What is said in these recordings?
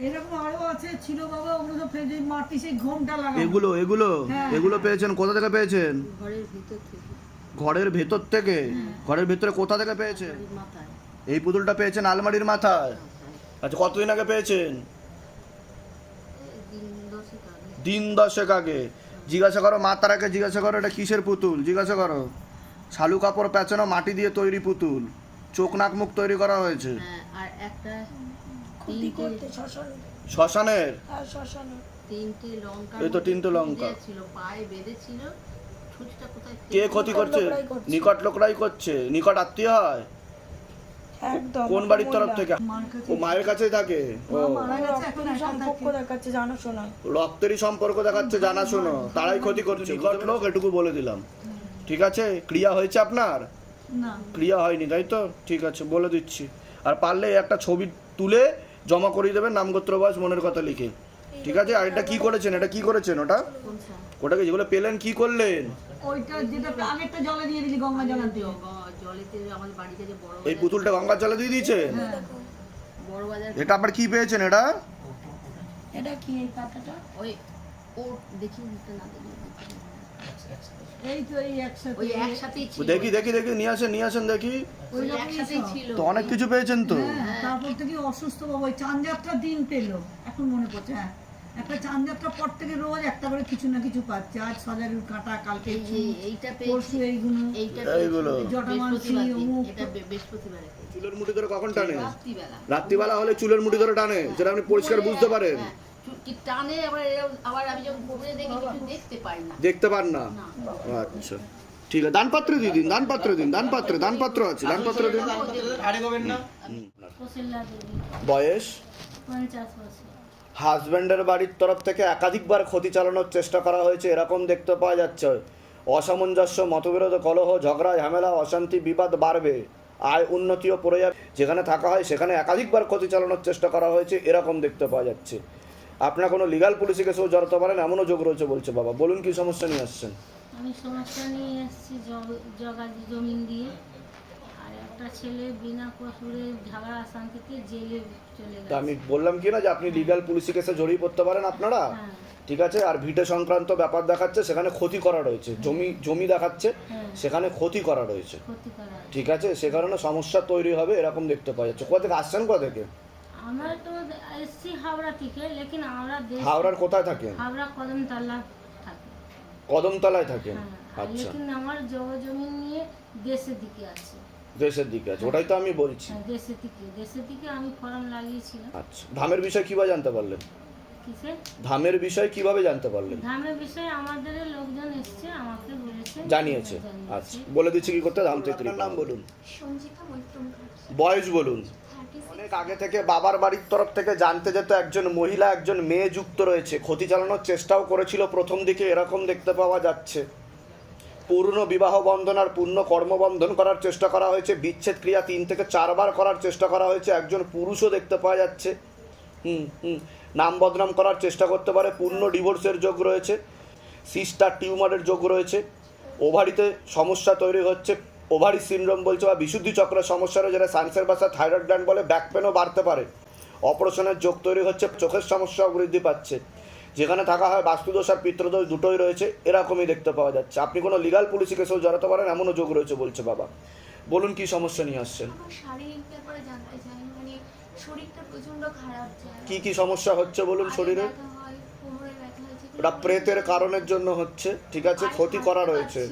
এরকম আরও আছে ছিল বাবা ওগুলো তো ফেলে মাটি সেই ঘোমটা লাগানো এগুলো এগুলো হ্যাঁ। এগুলো পেয়েছেন কোথা থেকে পেয়েছেন? ঘরের ভিতর থেকে। ঘরের ভেতর থেকে? ঘরের ভেতরে কোথা থেকে পেয়েছেন? এই পুতুলটা পেয়েছেন আলমারির মাথায়? আচ্ছা কতদিন আগে পেয়েছেন? দিন দশেক আগে। জিজ্ঞাসা করো মা তারাকে জিজ্ঞাসা করো এটা কিসের পুতুল? জিজ্ঞাসা করো। শালু কাপড় পেঁচানো মাটি দিয়ে তৈরি পুতুল। চোখ নাক মুখ তৈরি করা হয়েছে। হ্যাঁ আর একটা তিনটে করতে শ্মশানে। শ্মশানের? শ্মশানে। তিনটে লঙ্কা এই তো তিনটে লঙ্কা। ছিল পায়ে বেঁধেছিল। ছুটিটা কোথায় কে ক্ষতি করছে? নিকট লোকরাই করছে? নিকট আত্মীয় হয়? একদম। কোন বাড়ির তরফ থেকে? ও মায়ের কাছেই থাকে? ও। সম্পর্ক দেখাচ্ছে জানাশোনা রক্তেরই সম্পর্ক দেখাচ্ছে জানা শোনো। তারাই ক্ষতি করছে। নিকট লোক এটুকু বলে দিলাম। ঠিক আছে? ক্রিয়া হয়েছে আপনার? ক্রিয়া হয়নি তাই তো? ঠিক আছে বলে দিচ্ছি। আর পারলে একটা ছবি তুলে জমা করিয়ে দেবেন নামগোত্র বয়স মনের কথা লিখে। ঠিক আছে? আর এটা কি করেছেন? এটা কি করেছেন ওটা? ওটাকে যেগুলো পেলেন কি করলেন? ওইটা যেটা আগেরটা জলে দিয়ে দিলি গঙ্গা জলে দিয়ে গ- জলেতে আমাদের বাড়িতে যে বড় এই পুতুলটা গঙ্গার জলে দিয়ে বড় বাজার এটা আবার কি পেয়েছেন এটা? এটা কি এই পাতাটা? ওই ও দেখি না দেখি এই তো এই একসাথে ওই একসাথেই ছিল। দেখি দেখি দেখি নিয়ে আসেন নিয়ে আসেন দেখি। ওই একসাথেই ছিল। তো অনেক কিছু পেয়েছেন তো? হ্যাঁ, তারপর থেকে অসুস্থ বাবা ওই চান দিন পেল এখন মনে পড়ছে হ্যাঁ। একটা চান পর থেকে রোজ একটা করে কিছু না কিছু পাচ্ছে আজ সজারুর কাঁটা কালকে এইটা পরশু এইগুলো এইগুলো। জটামানসি, অমুক। এটা বে- বৃহস্পতিবারে পেয়েছি। চুলের মুঠি ধরে কখন টানে? রাত্রিবেলা। রাত্রিবেলা হলে চুলের মুঠি ধরে টানে যেটা আপনি পরিষ্কার বুঝতে পারেন। হ্যাঁ, চু- কি টানে আবার আবার আমি যখন ঘুমিয়ে দেখি কিছু দেখতে পাই না। দেখতে পান না? না। আচ্ছা। ঠিক আছে। দানপাত্র দিয়ে দিন দানপাত্র দিন দানপাত্র দানপাত্র আছে দানপাত্র দিন। বয়স? হাজব্যান্ডের বাড়ির তরফ থেকে একাধিকবার ক্ষতি চালানোর চেষ্টা করা হয়েছে এরকম দেখতে পাওয়া যাচ্ছে। অসামঞ্জস্য মতবিরোধ কলহ ঝগড়া ঝামেলা অশান্তি বিবাদ বাড়বে। আয় উন্নতিও পড়ে যাবে। যেখানে থাকা হয় সেখানে একাধিকবার ক্ষতি চালানোর চেষ্টা করা হয়েছে এরকম দেখতে পাওয়া যাচ্ছে। আপনার কোনো লিগাল পুলিশে কেসেও জড়াতে পারেন? এমনও যোগ রয়েছে বলছে বাবা। বলুন কি সমস্যা নিয়ে আসছেন? আমি সমস্যা নিয়ে এসেছি জগ- জমিন দিয়ে। আর একটা ছেলে বিনা কসুরে ঝগড়া শান্তিতে জেলে চলে তা গেছে। আমি বললাম কি না যে আপনি লিগাল পুলিশি কেসে জড়িয়ে পড়তে পারেন আপনারা? হ্যাঁ। ঠিক আছে? আর ভিটে সংক্রান্ত ব্যাপার দেখাচ্ছে সেখানে ক্ষতি করা রয়েছে। জমি জমি দেখাচ্ছে হ্যাঁ। সেখানে ক্ষতি করা রয়েছে। ঠিক আছে? সে কারণে সমস্যা তৈরি হবে এরকম দেখতে পাওয়া যাচ্ছে। কোথা থেকে আসছেন কোথা থেকে? আমরা তো এসছি হাওড়া থেকে লেকিন আমরা দেশ হাওড়ার কোথায় থাকেন? হাওড়া কদমতলা থাকি। কদমতলায় থাকেন? হ্যাঁ আচ্ছা। লেকিন আমার জগ নিয়ে দেশের দিকে আছে। দেশের দিকে আছে ওটাই তো আমি বলছি। হ্যাঁ দেশের দিকে দেশের দিকে আমি ফর্ম লাগিয়েছিলাম। আচ্ছা ধামের বিষয় কীভাবে জানতে পারলেন? ধামের বিষয় কীভাবে জানতে পারলেন? ধামের বিষয়ে আমাদের লোকজন এসছে আমাকে বলেছে। জানিয়েছে। আচ্ছা বলে দিচ্ছি কি করতে? ধাম থেকে নাম বলুন। বয়স বলুন। অনেক আগে থেকে বাবার বাড়ির তরফ থেকে জানতে যেত একজন মহিলা, একজন মেয়ে যুক্ত রয়েছে। ক্ষতি চালানোর চেষ্টাও করেছিল, প্রথম দিকে এরকম দেখতে পাওয়া যাচ্ছে। পূর্ণ বিবাহ বন্ধন আর পূর্ণ কর্মবন্ধন করার চেষ্টা করা হয়েছে। বিচ্ছেদ ক্রিয়া তিন থেকে চারবার করার চেষ্টা করা হয়েছে। একজন পুরুষও দেখতে পাওয়া যাচ্ছে। হুম হুম, নাম বদনাম করার চেষ্টা করতে পারে। পূর্ণ ডিভোর্সের যোগ রয়েছে। সিস্টার টিউমারের যোগ রয়েছে। ওভারিতে সমস্যা তৈরি হচ্ছে। ওভারি সিনড্রোম বলছে বা বিশুদ্ধি চক্রের সমস্যা রয়েছে যেটা সায়েন্সের ভাষা থাইরয়েড গ্ল্যান্ড বলে ব্যাক পেনও বাড়তে পারে। অপারেশনের যোগ তৈরি হচ্ছে চোখের সমস্যাও বৃদ্ধি পাচ্ছে। যেখানে থাকা হয় বাস্তুদোষ আর পিত্রদোষ দুটোই রয়েছে এরকমই দেখতে পাওয়া যাচ্ছে। আপনি কোনো লিগাল পুলিশি কেসেও জড়াতে পারেন এমনও যোগ রয়েছে বলছে বাবা। বলুন কি সমস্যা নিয়ে আসছেন? মানে কি কি সমস্যা হচ্ছে বলুন শরীরে ব্যথা হয়, কোমরে ব্যথা হয়েছে, ওটা প্রেতের কারণের জন্য হচ্ছে ঠিক আছে? ক্ষতি করা রয়েছে।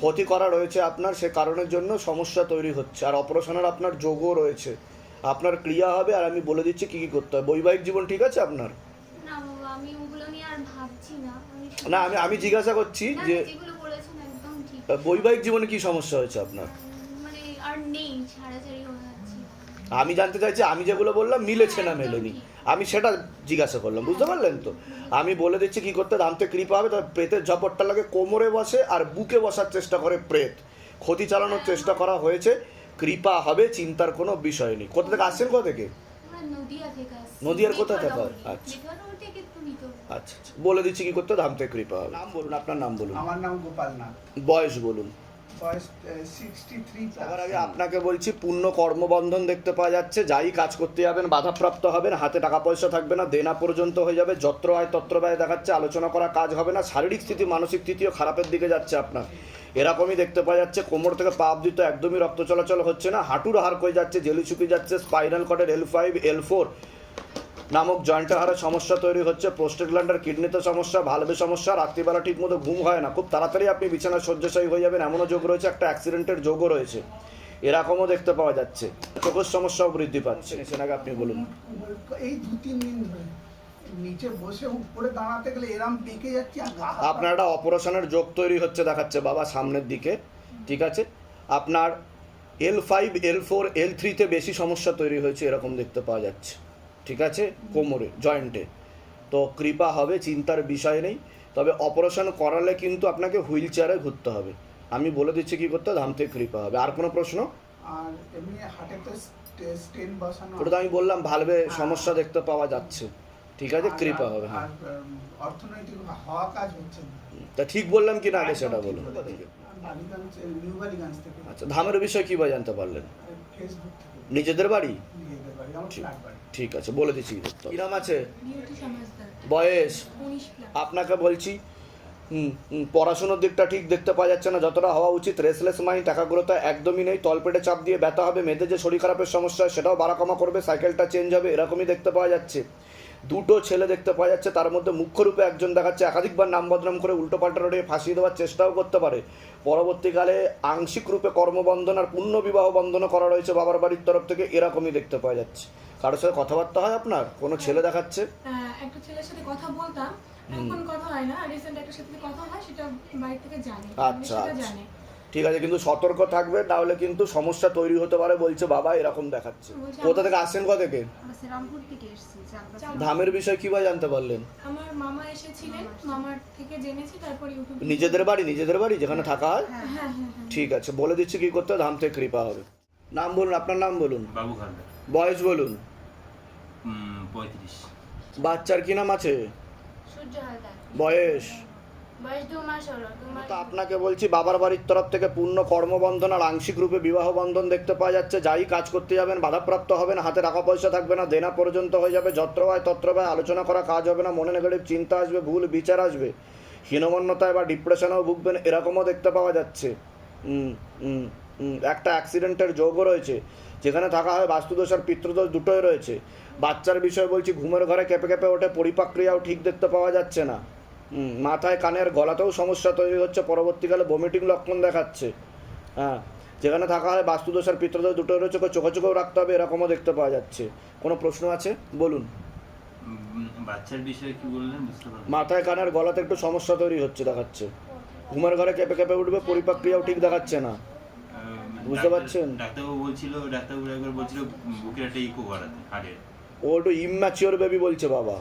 ক্ষতি করা রয়েছে আপনার সে কারণের জন্য সমস্যা তৈরি হচ্ছে। আর অপারেশনের আপনার যোগও রয়েছে। আপনার ক্রিয়া হবে আর আমি বলে দিচ্ছি কি কি করতে হবে। বৈবাহিক জীবন ঠিক আছে আপনার? না আমি আমি জিজ্ঞাসা করছি যে বৈবাহিক জীবনে কি সমস্যা হয়েছে আপনার? মানে হয়ে আমি জানতে চাইছি আমি যেগুলো বললাম মিলেছে না মেলেনি। আমি সেটা জিজ্ঞাসা করলাম বুঝতে পারলেন তো? আমি বলে দিচ্ছি কি করতে দামতে কৃপা হবে তবে প্রেতের ঝপটটা লাগে কোমরে বসে আর বুকে বসার চেষ্টা করে প্রেত। ক্ষতি চালানোর চেষ্টা করা হয়েছে কৃপা হবে চিন্তার কোনো বিষয় নেই। কোথা থেকে আসছেন কোথা থেকে? নদিয়ার কোথা থেকে? আচ্ছা। আচ্ছা আচ্ছা। বলে দিচ্ছি কি করতে দামতে কৃপা হবে। নাম বলুন আপনার নাম বলুন। আমার নাম গোপাল নাথ। বয়স বলুন। বয়স সিক্সটি আমি আপনাকে বলছি, পূর্ণ কর্মবন্ধন দেখতে পাওয়া যাচ্ছে। যাই কাজ করতে যাবেন, বাধাপ্রাপ্ত হবেন, হাতে টাকা পয়সা থাকবে না, দেনা পর্যন্ত হয়ে যাবে, যত্র আয় তত্র ব্যয় দেখাচ্ছে, আলোচনা করা কাজ হবে না, শারীরিক স্থিতি, মানসিক স্থিতিও খারাপের দিকে যাচ্ছে আপনার। এরকমই দেখতে পাওয়া যাচ্ছে, কোমর থেকে পা অব্দি তো একদমই রক্ত চলাচল হচ্ছে না, হাঁটুর হার হয়ে যাচ্ছে, জেলি শুকিয়ে যাচ্ছে, স্পাইনাল কর্ডের এল ফাইভ এল ফোর নামক জয়েন্টের হারে সমস্যা তৈরি হচ্ছে প্রোস্টেট গ্ল্যান্ডের কিডনিতে সমস্যা ভালভে সমস্যা রাত্রিবেলা ঠিক মতো ঘুম হয় না। খুব তাড়াতাড়ি আপনি বিছানায় শয্যাশায়ী হয়ে যাবেন এমনও যোগ রয়েছে একটা অ্যাক্সিডেন্টের যোগও রয়েছে। এরকমও দেখতে পাওয়া যাচ্ছে। চোখের সমস্যাও বৃদ্ধি পাচ্ছে। সেটাকে আপনি বলুন। এই দু তিন দিন ধরে নিচে বসে উপরে দাঁড়াতে গেলে এরম পেকে যাচ্ছে আপনার একটা অপারেশনের যোগ তৈরি হচ্ছে দেখাচ্ছে বাবা সামনের দিকে। ঠিক আছে? আপনার এল ফাইভ এল ফোর এল থ্রিতে বেশি সমস্যা তৈরি হয়েছে এরকম দেখতে পাওয়া যাচ্ছে। ঠিক আছে? কোমরে জয়েন্টে তো কৃপা হবে চিন্তার বিষয় নেই। তবে অপারেশন করালে কিন্তু আপনাকে হুইল চেয়ারে ঘুরতে হবে। আমি বলে দিচ্ছি কি করতে ধাম থেকে কৃপা হবে। আর কোনো প্রশ্ন? আর এমনি হাটে তো স্টেন বসানো ওটা তো আমি বললাম ভালবে সমস্যা দেখতে পাওয়া যাচ্ছে। ঠিক আছে? কৃপা হবে হ্যাঁ। অর্থনৈতিক হওয়া কাজ হচ্ছে তা ঠিক বললাম কি না আগে সেটা বলুন। আচ্ছা ধামের বিষয়ে কী বা জানতে পারলেন? নিজেদের বাড়ি? নিজেদের বাড়ি। ঠিক আছে বলে দিচ্ছি কিরম আছে? বয়স? আপনাকে বলছি পড়াশোনার দিকটা ঠিক দেখতে পাওয়া যাচ্ছে না যতটা হওয়া উচিত রেসলেস মাইন্ড তো একদমই নেই তলপেটে চাপ দিয়ে ব্যথা হবে মেয়েদের যে শরীর খারাপের সমস্যা সেটাও বাড়া কমা করবে সাইকেলটা চেঞ্জ হবে এরকমই দেখতে পাওয়া যাচ্ছে। দুটো ছেলে দেখতে পাওয়া যাচ্ছে তার মধ্যে মুখ্যরূপে একজন দেখাচ্ছে একাধিকবার নাম বদনাম করে উল্টোপাল্টা রোডে ফাঁসিয়ে দেওয়ার চেষ্টাও করতে পারে। পরবর্তীকালে আংশিক রূপে কর্মবন্ধন আর পূর্ণ বিবাহ বন্ধনও করা রয়েছে বাবার বাড়ির তরফ থেকে এরকমই দেখতে পাওয়া যাচ্ছে। কারোর সাথে কথাবার্তা হয় আপনার? কোনো ছেলে দেখাচ্ছে? হ্যাঁ, একটা ছেলের সাথে কথা বলতাম এখন কথা হয় না রিসেন্ট একটা সাথে কথা হয় সেটা বাড়ি থেকে জানে আচ্ছা, আচ্ছা। জানে। ঠিক আছে কিন্তু সতর্ক থাকবে তাহলে কিন্তু সমস্যা তৈরি হতে পারে বলছে বাবা এরকম দেখাচ্ছে। কোথা থেকে আসছেন কোথা থেকে। ধামের বিষয় কীভাবে জানতে পারলেন? আমার মামা এসেছিলেন মামার থেকে জেনেছি তারপর ইউটিউব নিজেদের বাড়ি নিজেদের বাড়ি যেখানে থাকা হয়? হ্যাঁ হ্যাঁ হ্যাঁ। ঠিক আছে বলে দিচ্ছি কি করতে হবে, ধাম থেকে কৃপা হবে। নাম বলুন আপনার নাম বলুন। বাবু বয়স বলুন। পঁয়ত্রিশ। বাচ্চার কি নাম আছে? বয়স? তো আপনাকে বলছি বাবার বাড়ির তরফ থেকে পূর্ণ কর্মবন্ধন আর আংশিক রূপে বিবাহ বন্ধন দেখতে পাওয়া যাচ্ছে। যাই কাজ করতে যাবেন বাধাপ্রাপ্ত হবেন হাতে টাকা পয়সা থাকবে না দেনা পর্যন্ত হয়ে যাবে যত্র হয় তত্র হয় আলোচনা করা কাজ হবে না মনে নেগেটিভ চিন্তা আসবে ভুল বিচার আসবে। হীনমন্যতায় বা ডিপ্রেশনেও ভুগবেন এরকমও দেখতে পাওয়া যাচ্ছে। একটা অ্যাক্সিডেন্টের যোগও রয়েছে যেখানে থাকা হয় বাস্তুদোষ আর পিতৃদোষ দুটোই রয়েছে। বাচ্চার বিষয় বলছি ঘুমের ঘরে কেঁপে কেঁপে ওঠে পরিপাক্রিয়াও ঠিক দেখতে পাওয়া যাচ্ছে না। মাথায় কানের গলাতেও সমস্যা তৈরি হচ্ছে পরবর্তীকালে বমিটিং লক্ষণ দেখাচ্ছে। হ্যাঁ যেখানে থাকা হয় বাস্তুদোষ আর পিতৃদোষ দুটো রয়েছে চোখে চোখেও রাখতে হবে এরকমও দেখতে পাওয়া যাচ্ছে। কোনো প্রশ্ন আছে? বলুন। বাচ্চার বিষয়ে কি বললেন? মাথায় কানের গলাতে একটু সমস্যা তৈরি হচ্ছে দেখাচ্ছে। ঘুমের ঘরে কেঁপে কেঁপে উঠবে পরিপাক্রিয়াও ঠিক দেখাচ্ছে না। বুঝতে পারছেন? ডাক্তারবাবু বলছিল ডাক্তারবাবু একবার বলছিল বুকের একটা ইকো করাতে হাড়ের। ও একটু ইম্যাচিওর বেবি বলছে বাবা।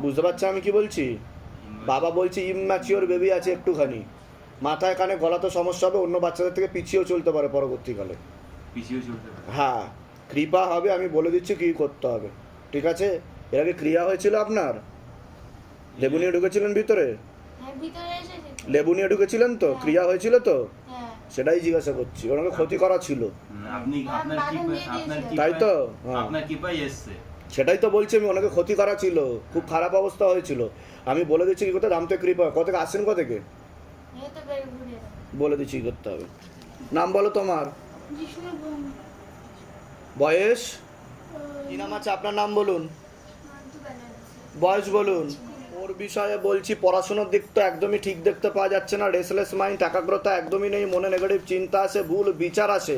বুঝতে পারছ আমি কি বলছি? বাবা বলছে ইম্যাচিওর বেবি আছে একটুখানি। মাথায় কানে গলা তো সমস্যা হবে অন্য বাচ্চাদের থেকে পিছিয়েও চলতে পারে পরবর্তীকালে। পিছিয়েও চলতে পারে। হ্যাঁ কৃপা হবে আমি বলে দিচ্ছি কী করতে হবে। ঠিক আছে? এর আগে ক্রিয়া হয়েছিল আপনার? লেবু নিয়ে ঢুকেছিলেন ভিতরে? হ্যাঁ ভিতরে এসেছে তো। লেবু নিয়ে ঢুকেছিলেন তো? ক্রিয়া হয়েছিল তো? হ্যাঁ। সেটাই জিজ্ঞাসা করছি ওনাকে ক্ষতি করা ছিল। উম, আপনি আপনার কি বাঁধন দিয়ে আপনার দিয়েছে। কি তাই তো? হ্যাঁ। আপনার কি পাই এসছে। সেটাই তো বলছি আমি ওনাকে ক্ষতি করা ছিল খুব খারাপ অবস্থা হয়েছিল। আমি বলে দিচ্ছি কি করতে দাম থেকে কৃপা কত থেকে আসছেন কত থেকে বলে দিচ্ছি কি করতে হবে। নাম বলো তোমার। বয়স? কি নাম আছে? আপনার নাম বলুন। বয়স বলুন। ওর বিষয়ে বলছি পড়াশোনার দিক তো একদমই ঠিক দেখতে পাওয়া যাচ্ছে না। রেসলেস মাইন্ড একাগ্রতা একদমই নেই মনে নেগেটিভ চিন্তা আসে ভুল বিচার আসে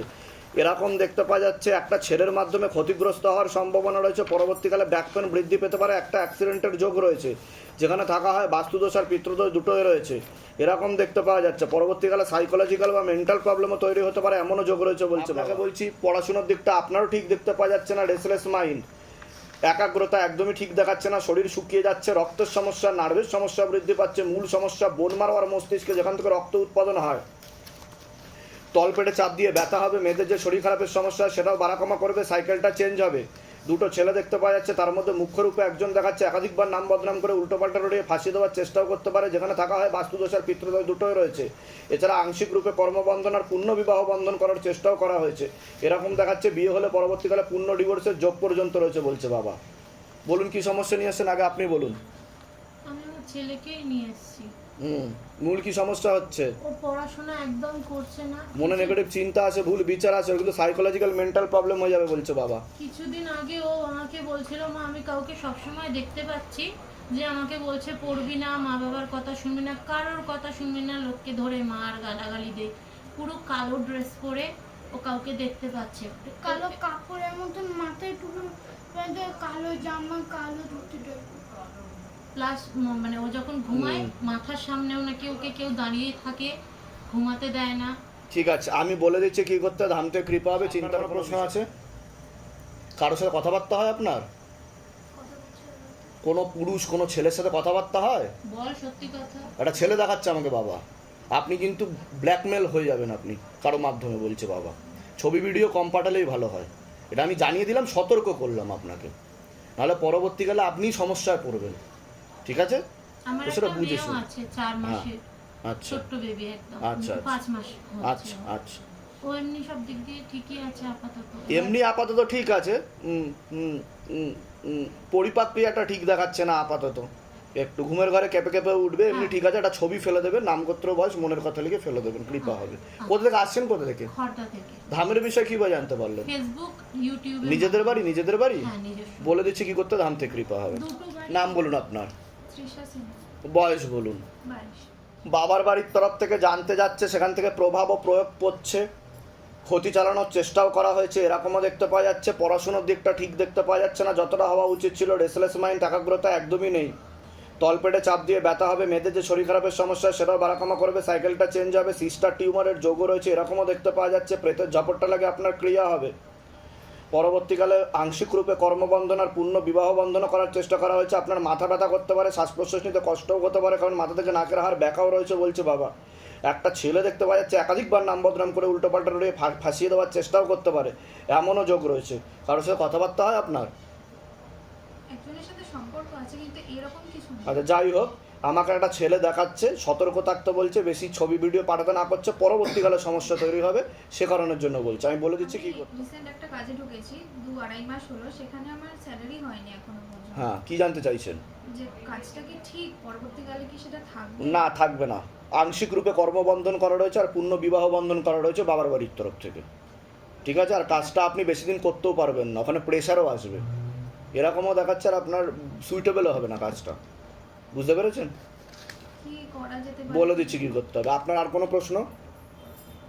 এরকম দেখতে পাওয়া যাচ্ছে একটা ছেলের মাধ্যমে ক্ষতিগ্রস্ত হওয়ার সম্ভাবনা রয়েছে। পরবর্তীকালে ব্যাক পেন বৃদ্ধি পেতে পারে একটা অ্যাক্সিডেন্টের যোগ রয়েছে। যেখানে থাকা হয় বাস্তুদোষ আর পিতৃদোষ দুটোই রয়েছে। এরকম দেখতে পাওয়া যাচ্ছে পরবর্তীকালে সাইকোলজিক্যাল বা মেন্টাল প্রবলেমও তৈরি হতে পারে এমনও যোগ রয়েছে বলছে আপনাকে বলছি পড়াশোনার দিকটা আপনারও ঠিক দেখতে পাওয়া যাচ্ছে না রেসলেস মাইন্ড একাগ্রতা একদমই ঠিক দেখাচ্ছে না শরীর শুকিয়ে যাচ্ছে রক্তের সমস্যা নার্ভের সমস্যা বৃদ্ধি পাচ্ছে মূল সমস্যা বোন মারো আর মস্তিষ্কে যেখান থেকে রক্ত উৎপাদন হয়। তলপেটে চাপ দিয়ে ব্যথা হবে, মেয়েদের যে শরীর খারাপের সমস্যা, সেটাও বাড়াকমা করবে, সাইকেলটা চেঞ্জ হবে। দুটো ছেলে দেখতে পাওয়া যাচ্ছে, তার মধ্যে মুখ্যরূপে একজন দেখাচ্ছে, একাধিকবার নাম বদনাম করে উল্টোপাল্টা রড়িয়ে ফাঁসিয়ে দেওয়ার চেষ্টাও করতে পারে, যেখানে থাকা হয় বাস্তুদোষ আর পিতৃদোষ দুটোই রয়েছে। এছাড়া আংশিক রূপে কর্মবন্ধন আর পূর্ণ বিবাহ বন্ধন করার চেষ্টাও করা হয়েছে। এরকম দেখাচ্ছে, বিয়ে হলে পরবর্তীকালে পূর্ণ ডিভোর্সের যোগ পর্যন্ত রয়েছে বলছে বাবা। বলুন কি সমস্যা নিয়ে আসছেন আগে আপনি বলুন। ছেলেকেই নিয়ে এসেছি। হুম মূল কি সমস্যা হচ্ছে? ও পড়াশোনা একদম করছে না। মনে নেগেটিভ চিন্তা আছে ভুল বিচার আছে ওগুলো সাইকোলজিক্যাল মেন্টাল প্রবলেম হয়ে যাবে বলছে বাবা। কিছুদিন আগে ও আমাকে বলছিল মা আমি কাউকে সবসময় দেখতে পাচ্ছি যে আমাকে বলছে পড়বি না মা বাবার কথা শুনবি না কারোর কথা শুনবি না লোককে ধরে মার গালাগালি দে। পুরো কালো ড্রেস পরে ও কাউকে দেখতে পাচ্ছে। কালো কাপড়ের মতন মাথায় টুকু কালো জামা কালো ধুতি প্লাস মানে ও যখন ঘুমায় মাথার সামনেও নাকি ওকে কেউ দাঁড়িয়ে থাকে ঘুমাতে দেয় না। ঠিক আছে আমি বলে দিচ্ছি কি করতে ধামতে কৃপা হবে চিন্তার প্রশ্ন আছে? কারোর সাথে কথাবার্তা হয় আপনার? কোনো পুরুষ কোনো ছেলের সাথে কথাবার্তা হয়? বল সত্যি কথা। একটা ছেলে দেখাচ্ছে আমাকে বাবা। আপনি কিন্তু ব্ল্যাকমেল হয়ে যাবেন আপনি কারও মাধ্যমে বলছে বাবা। ছবি ভিডিও কম পাঠালেই ভালো হয়। এটা আমি জানিয়ে দিলাম সতর্ক করলাম আপনাকে। নাহলে পরবর্তীকালে আপনিই সমস্যায় পড়বেন। ঠিক আছে? আমার সেটা বুঝে শুনে। আছে মাসের আচ্ছা। ছোট্ট বেবি একদম। আচ্ছা, মাস আচ্ছা আচ্ছা। ও এমনি সব দিক দিয়ে ঠিকই আছে আপাতত। এমনি আপাতত ঠিক আছে। পরিপাক ক্রিয়াটা ঠিক দেখাচ্ছে না আপাতত। একটু ঘুমের ঘরে কেঁপে উঠবে এমনি ঠিক আছে একটা ছবি ফেলে দেবেন নামগোত্র বয়স মনের কথা লিখে ফেলে দেবেন কৃপা হবে। কোথা থেকে আসছেন কোথা থেকে? ধামের বিষয়ে কি বা জানতে পারলেন? ফেসবুক ইউটিউবে নিজেদের বাড়ি নিজেদের বাড়ি? হ্যাঁ বলে দিচ্ছি কি করতে ধাম থেকে কৃপা হবে। নাম বলুন আপনার। বয়স বলুন। বাবার বাড়ির তরফ থেকে জানতে যাচ্ছে সেখান থেকে প্রভাব ও প্রয়োগ পড়ছে ক্ষতি চালানোর চেষ্টাও করা হয়েছে এরকমও দেখতে পাওয়া যাচ্ছে পড়াশুনোর দিকটা ঠিক দেখতে পাওয়া যাচ্ছে না যতটা হওয়া উচিত ছিল রেসলেস মাইন্ড একাগ্রতা একদমই নেই। তলপেটে চাপ দিয়ে ব্যথা হবে মেয়েদের যে শরীর খারাপের সমস্যা সেটাও বাড়াকামা করবে সাইকেলটা চেঞ্জ হবে সিস্টার টিউমারের যোগও রয়েছে এরকমও দেখতে পাওয়া যাচ্ছে প্রেতের ঝাপটটা লাগে আপনার ক্রিয়া হবে। পরবর্তীকালে আংশিক রূপে কর্মবন্ধন আর পূর্ণ বিবাহ বন্ধন করার চেষ্টা করা হয়েছে। আপনার মাথা ব্যথা করতে পারে শ্বাস প্রশ্বাস নিতে কষ্টও হতে পারে কারণ মাথা থেকে নাকের হার ব্যাকাও রয়েছে বলছে বাবা। একটা ছেলে দেখতে পাওয়া যাচ্ছে একাধিকবার নাম বদনাম করে উল্টোপাল্টা রয়ে ফা- ফাঁসিয়ে দেওয়ার চেষ্টাও করতে পারে। এমনও যোগ রয়েছে। কারোর সাথে কথাবার্তা হয় আপনার? আচ্ছা যাই হোক আমাকে একটা ছেলে দেখাচ্ছে সতর্ক থাকতে বলছে বেশি ছবি ভিডিও পাঠাতে না করছে পরবর্তীকালে সমস্যা তৈরি হবে সে কারণের জন্য বলছে। আমি বলে দিচ্ছি কি করতে। রিসেন্ট একটা কাজে ঢুকেছি দু আড়াই মাস হলো সেখানে আমার স্যালারি হয়নি এখনও পর্যন্ত। হ্যাঁ কি জানতে চাইছেন? যে কাজটা কি ঠিক পরবর্তীকালে কি সেটা থাকবে? না থাকবে না। আংশিক রূপে কর্মবন্ধন করা রয়েছে আর পূর্ণ বিবাহ বন্ধন করা রয়েছে বাবার বাড়ির তরফ থেকে। ঠিক আছে? আর কাজটা আপনি বেশি দিন করতেও পারবেন না ওখানে প্রেশারও আসবে। এরকমও দেখাচ্ছে আর আপনার সুইটেবলও হবে না কাজটা। বুঝতে পেরেছেন? কি করা যেতে পারে? বলে দিচ্ছি কি করতে হবে। আপনার আর কোনো প্রশ্ন?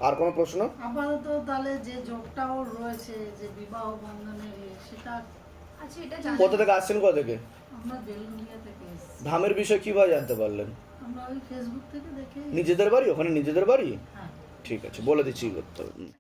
আর কোনো প্রশ্ন? আপাতত তাহলে যে যোগটাও রয়েছে যে বিবাহ বন্ধনের ইয়ে, সেটা আচ্ছা কোথা থেকে আসছেন কোথা থেকে? আমরা বেলগুলিয়া থেকে এসেছি। ধামের বিষয়ে কীভাবে জানতে পারলেন? আমরা ওই ফেসবুক থেকে দেখে নিজেদের বাড়ি? ওখানে নিজেদের বাড়ি? হ্যাঁ। ঠিক আছে বলে দিচ্ছি কি করতে হবে। হুম।